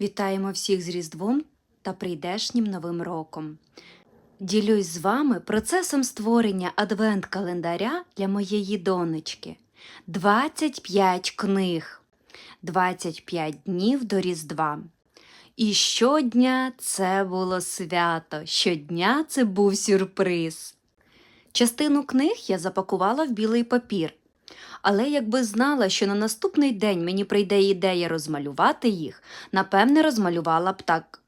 Вітаємо всіх з Різдвом та прийдешнім Новим роком. Ділюсь з вами процесом створення адвент-календаря для моєї донечки. 25 книг, 25 днів до Різдва. І щодня це було свято, щодня це був сюрприз. Частину книг я запакувала в білий папір, але якби знала, що на наступний день мені прийде ідея розмалювати їх, напевне, розмалювала б так.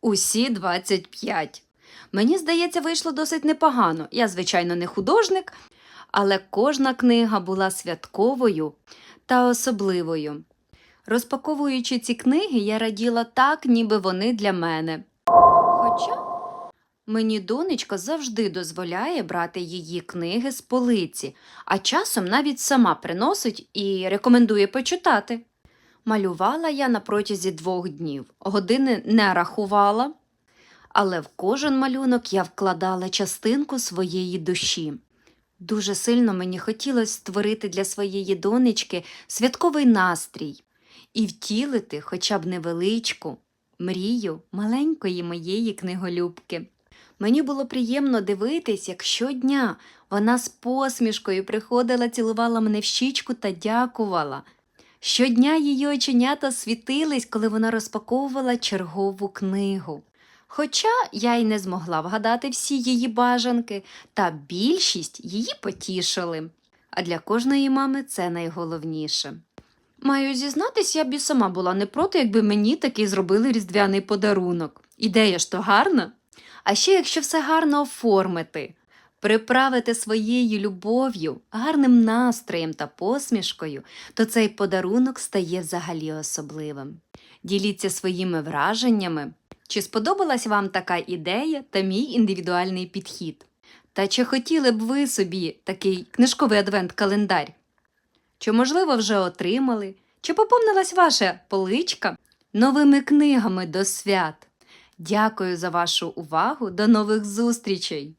Усі 25. Мені здається, вийшло досить непогано. Я, звичайно, не художник, але кожна книга була святковою та особливою. Розпаковуючи ці книги, я раділа так, ніби вони для мене. Хоча мені донечка завжди дозволяє брати її книги з полиці, а часом навіть сама приносить і рекомендує почитати. Малювала я на протязі двох днів, години не рахувала, але в кожен малюнок я вкладала частинку своєї душі. Дуже сильно мені хотілося створити для своєї донечки святковий настрій і втілити хоча б невеличку мрію маленької моєї книголюбки. Мені було приємно дивитись, як щодня вона з посмішкою приходила, цілувала мене в щічку та дякувала. Щодня її оченята світились, коли вона розпаковувала чергову книгу. Хоча я й не змогла вгадати всі її бажанки, та більшість її потішили. А для кожної мами це найголовніше. Маю зізнатись, я б і сама була не проти, якби мені такий зробили різдвяний подарунок. Ідея ж то гарна. А ще якщо все гарно оформити, приправити своєю любов'ю, гарним настроєм та посмішкою, то цей подарунок стає взагалі особливим. Діліться своїми враженнями. Чи сподобалась вам така ідея та мій індивідуальний підхід? Та чи хотіли б ви собі такий книжковий адвент-календар? Чи, можливо, вже отримали? Чи поповнилась ваша поличка новими книгами до свят? Дякую за вашу увагу. До нових зустрічей!